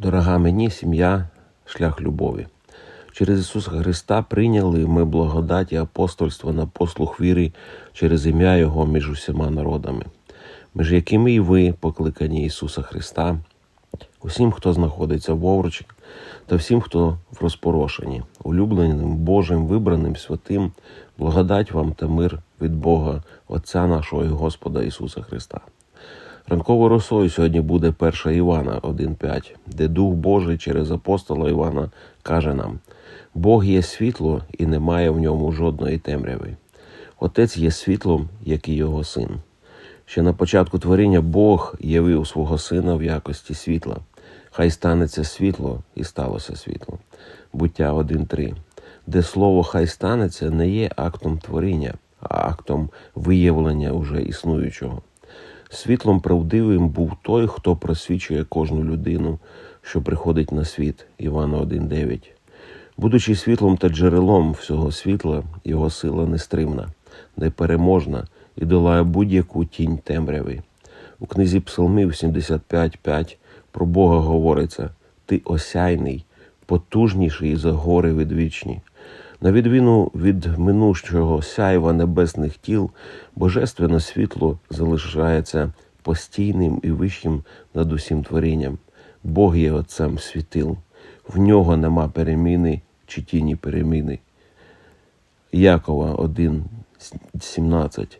Дорога мені сім'я, шлях любові. Через Ісуса Христа прийняли ми благодать і апостольство на послух віри через ім'я Його між усіма народами, між якими і ви покликані Ісуса Христа, усім, хто знаходиться в овручі, та всім, хто в розпорошенні, улюбленим Божим, вибраним святим, благодать вам та мир від Бога, Отця нашого і Господа Ісуса Христа. Ранковою росою сьогодні буде 1 Івана 1.5, де Дух Божий через апостола Івана каже нам: Бог є світло і немає в ньому жодної темряви. Отець є світлом, як і його син. Ще на початку творіння Бог явив свого сина в якості світла. Хай станеться світло, і сталося світло. Буття 1.3, де слово хай станеться не є актом творіння, а актом виявлення уже існуючого. Світлом правдивим був той, хто просвічує кожну людину, що приходить на світ. Івана 1.9. Будучи світлом та джерелом всього світла, його сила нестримна, непереможна і долає будь-яку тінь темряви. У книзі Псалмів 75.5 про Бога говориться: Ти осяйний, потужніший за гори відвічні. На відміну від минущого сяйва небесних тіл, божественне світло залишається постійним і вищим над усім творінням. Бог є Отцем світил, в нього нема переміни чи тіні переміни. Якова 1.17.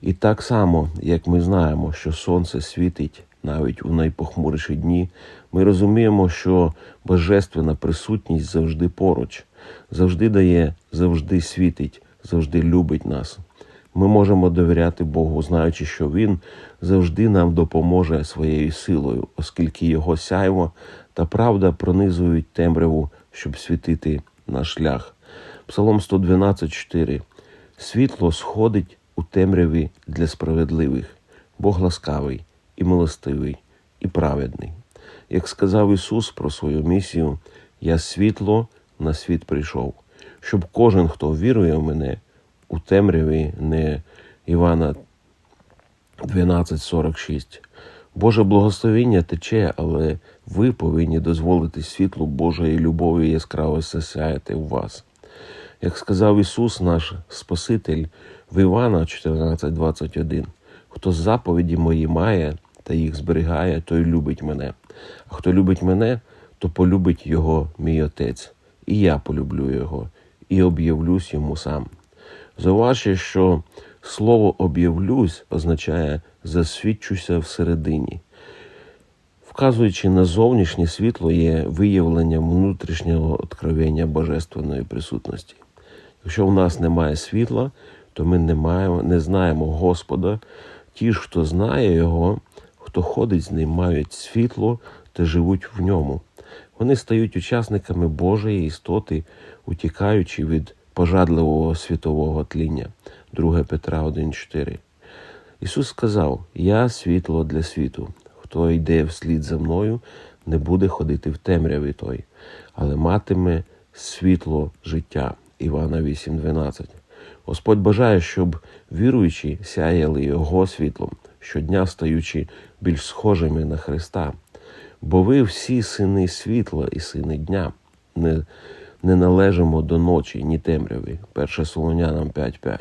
І так само, як ми знаємо, що сонце світить навіть у найпохмуріші дні, ми розуміємо, що божественна присутність завжди поруч, завжди дає, завжди світить, завжди любить нас. Ми можемо довіряти Богу, знаючи, що Він завжди нам допоможе своєю силою, оскільки Його сяйво та правда пронизують темряву, щоб світити наш шлях. Псалом 112.4 Світло сходить у темряві для справедливих, Бог ласкавий і милостивий, і праведний. Як сказав Ісус про свою місію, я світло на світ прийшов, щоб кожен, хто вірує в мене, у темряві не Івана 12.46. Боже благословіння тече, але ви повинні дозволити світлу Божої любові яскраво засяяти у вас. Як сказав Ісус, наш Спаситель в Івана 14.21, хто заповіді мої має та їх зберігає, той любить мене. А хто любить мене, то полюбить його мій Отець, і я полюблю його, і об'явлюсь йому сам. Зауважте, що слово об'явлюсь означає засвідчуся всередині. Вказуючи на зовнішнє світло, є виявленням внутрішнього откровення божественної присутності. Якщо в нас немає світла, то ми не, маємо, не знаємо Господа. Ті ж, хто знає Його, хто ходить з ним, мають світло та живуть в ньому. Вони стають учасниками Божої істоти, утікаючи від пожадливого світового тління. 2 Петра 1,4. Ісус сказав: Я світло для світу. Хто йде вслід за мною, не буде ходити в темряві той, але матиме світло життя. Івана 8,12. Господь бажає, щоб віруючі сяяли Його світлом, щодня стаючи більш схожими на Христа. Бо ви всі сини світла і сини дня, не, не належимо до ночі, ні темряви. 1 Солонянам 5.5.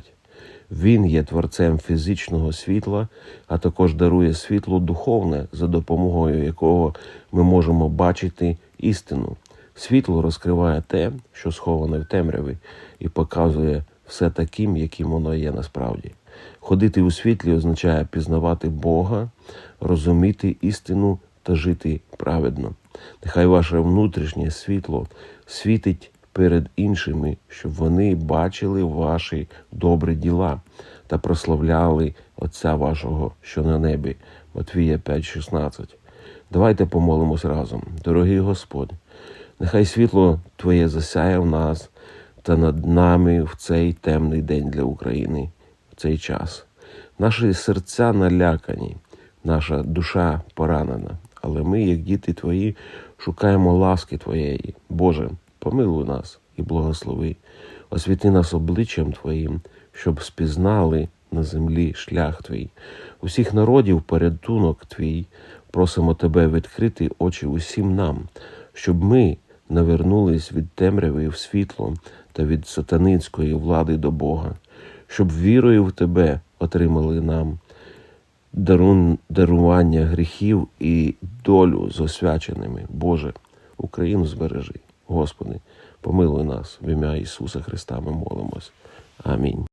Він є творцем фізичного світла, а також дарує світло духовне, за допомогою якого ми можемо бачити істину. Світло розкриває те, що сховане в темряві, і показує все таким, яким воно є насправді. Ходити у світлі означає пізнавати Бога, розуміти істину та жити праведно. Нехай ваше внутрішнє світло світить перед іншими, щоб вони бачили ваші добрі діла та прославляли Отця вашого, що на небі. Матвія 5,16. Давайте помолимось разом. Дорогий Господь, нехай світло Твоє засяє в нас та над нами в цей темний день для України, в цей час. Наші серця налякані, наша душа поранена, але ми, як діти Твої, шукаємо ласки Твоєї. Боже, помилуй нас і благослови, освіти нас обличчям Твоїм, щоб спізнали на землі шлях Твій, усіх народів порятунок Твій, Просимо Тебе відкрити очі усім нам, щоб ми навернулись від темряви в світло та від сатаницької влади до Бога, щоб вірою в Тебе отримали нам дарун, дарування гріхів і долю з освяченими. Боже, Україну збережи. Господи, помилуй нас в ім'я Ісуса Христа ми молимось. Амінь.